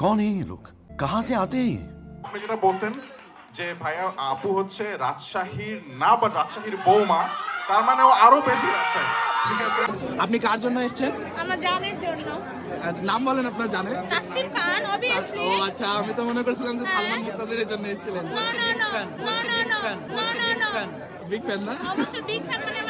कौन है ये लोग कहाँ से आते हैं ये আপনি যেটা বলছেন যে ভাইয়া আপু হচ্ছে রাজশাহীর না বা রাজশাহীর বৌমা তার মানে ও আরো বেশি রাজশাহী ঠিক আছে আপনি কার জন্য এসেছেন আমার জানের জন্য আর নাম বলেন আপনার জানেন তাসরিফ খান অবভিয়াসলি ও আচ্ছা আমি তো মনে করছিলাম যে সালমান মুক্তাদের জন্য এসেছিলেন না না না না না না না না না বিগ ফ্যান না অবশ্যই বিগ ফ্যান মানে আমার কলিজা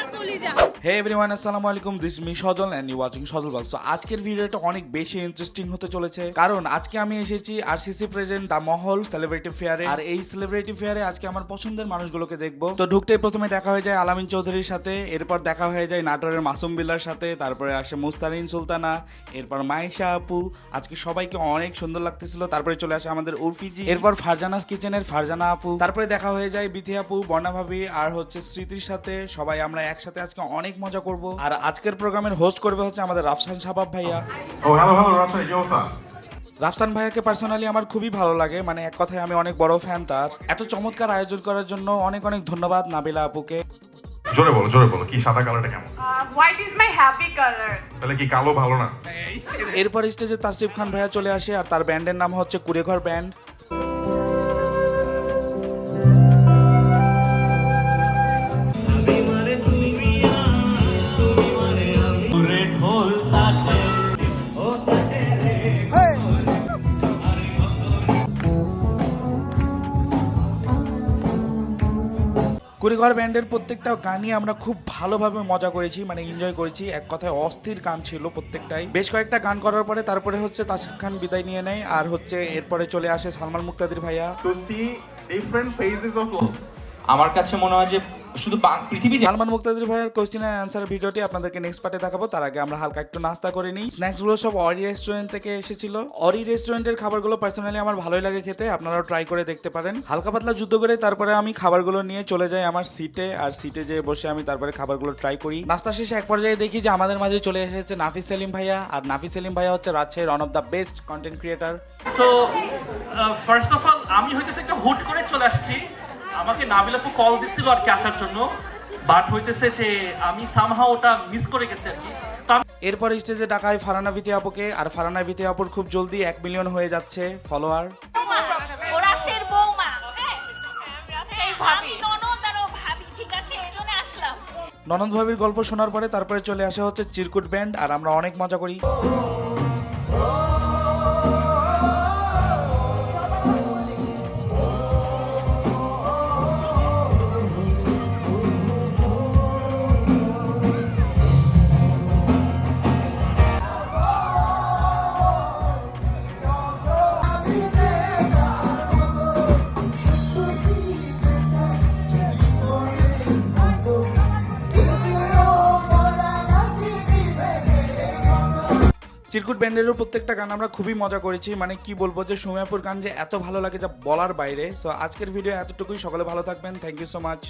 হে এভরিওয়ান আসসালামু আলাইকুম this me Sajal and you watching Sajal blog so আজকের ভিডিওটা অনেক বেশি ইন্টারেস্টিং হতে চলেছে। কারণ আজকে আমি এসেছি আরসিসি প্রেজেন্ট দা মহল সেলিব্রিটি ফেয়ারে আর এই সেলিব্রিটি ফেয়ারে আজকে আমার পছন্দের মানুষগুলোকে দেখব। তো ঢুকতেই প্রথমে দেখা হয়ে যায় আলামিন চৌধুরীর সাথে, এরপর দেখা হয়ে যায় নাটোরের মাসুম বিল্লার সাথে, তারপরে আসে মুস্তারিন সুলতানা এরপর মাইশা আপু আজকে সবাইকে অনেক সুন্দর লাগতেছিল, তারপরে চলে আসে আমাদের উর্ফিজি এরপর ফারজানাস কিচেনের ফারজানা আপু তারপরে দেখা হয়ে যায় বিথি আপু বর্ণা ভাবি আর হচ্ছে স্মৃতির সাথে। সবাই আমরা একসাথে আজকে অনেক মজা করব। আর আজকের প্রোগ্রামের হোস্ট করবে হচ্ছে আমাদের রাফসান সাবাব ভাইয়া। ও হ্যালো হ্যালো রাজশাহী কি অবস্থা? রাফসান ভাইয়াকে পার্সোনালি আমার খুবই ভালো লাগে মানে এক কথায় আমি অনেক বড় ফ্যান তার। এত চমৎকার আয়োজন করার জন্য অনেক অনেক ধন্যবাদ নাবিলা আপুকে। জোরে বলো জোরে বলো কি সাদা কালারটা কেমন? white is my happy color. তাহলে কি কালো ভালো না? এরপর স্টেজে তাসরিফ খান ভাইয়া চলে আসে আর তার ব্যান্ডের নাম হচ্ছে কুড়েঘর ব্যান্ড কুড়িঘর ব্যান্ডের প্রত্যেকটা গানই আমরা খুব ভালোভাবে মজা করেছি মানে এনজয় করেছি। এক কথায় অস্থির গান ছিল প্রত্যেকটাই। বেশ কয়েকটা গান করার পরে তারপরে হচ্ছে তাসিফ খান বিদায় নিয়ে নেয় আর হচ্ছে এরপরে চলে আসে সালমান মুক্তাদির ভাইয়া। To see different phases of আমার কাছে মনে হয় যে শুধু পৃথিবী সালমান মুক্তাদির ভাইয়ের কোশ্চেন অ্যান্ড অ্যান্সার ভিডিওটি আপনাদেরকে নেক্সট পার্টে দেখাবো। তার আগে আমরা হালকা একটু নাস্তা করে নিই। স্ন্যাক্সগুলো সব অরি রেস্টুরেন্ট থেকে এসেছিল। অরি রেস্টুরেন্টের খাবারগুলো পার্সোনালি আমার ভালোই লাগে খেতে আপনারাও ট্রাই করে দেখতে পারেন। হালকা পাতলা যুদ্ধ করে তারপরে আমি খাবারগুলো নিয়ে চলে যাই আমার সিটে আর সিটে যেয়ে বসে আমি তারপরে খাবারগুলো ট্রাই করি। নাস্তা শেষে এক পর্যায়ে দেখি যে আমাদের মাঝে চলে এসেছে নাফিস সেলিম ভাইয়া আর নাফিস সেলিম ভাইয়া হচ্ছে রাজশাহীর one of the best content creator so first of all আমি হইতেছে একটা হুট করে চলে আসছি। আমাকে নাবিল আপু কল দিছিল আর কি আসার জন্য। বাট হইতেছে যে আমি সামহা ওটা মিস করে গেছি আর কি। এরপর স্টেজে ডাকা হয় ফারানা ভিতি আপুকে আর ফারানা ভিতি আপুর খুব জলদি এক মিলিয়ন হয়ে যাচ্ছে ফলোয়ার হ্যাঁ? ননদ ভাবির গল্প শোনার পরে তারপরে চলে আসে হচ্ছে চিরকুট ব্যান্ড আর আমরা অনেক মজা করি। চিরকুট ব্যান্ডেরও প্রত্যেকটা গান আমরা খুবই মজা করেছি। মানে কি বলব যে সুমিয়াপুর গান যে এত ভালো লাগে যা বলার বাইরে। সো আজকের ভিডিও এতটুকুই। সকলে ভালো থাকবেন। Thank you so much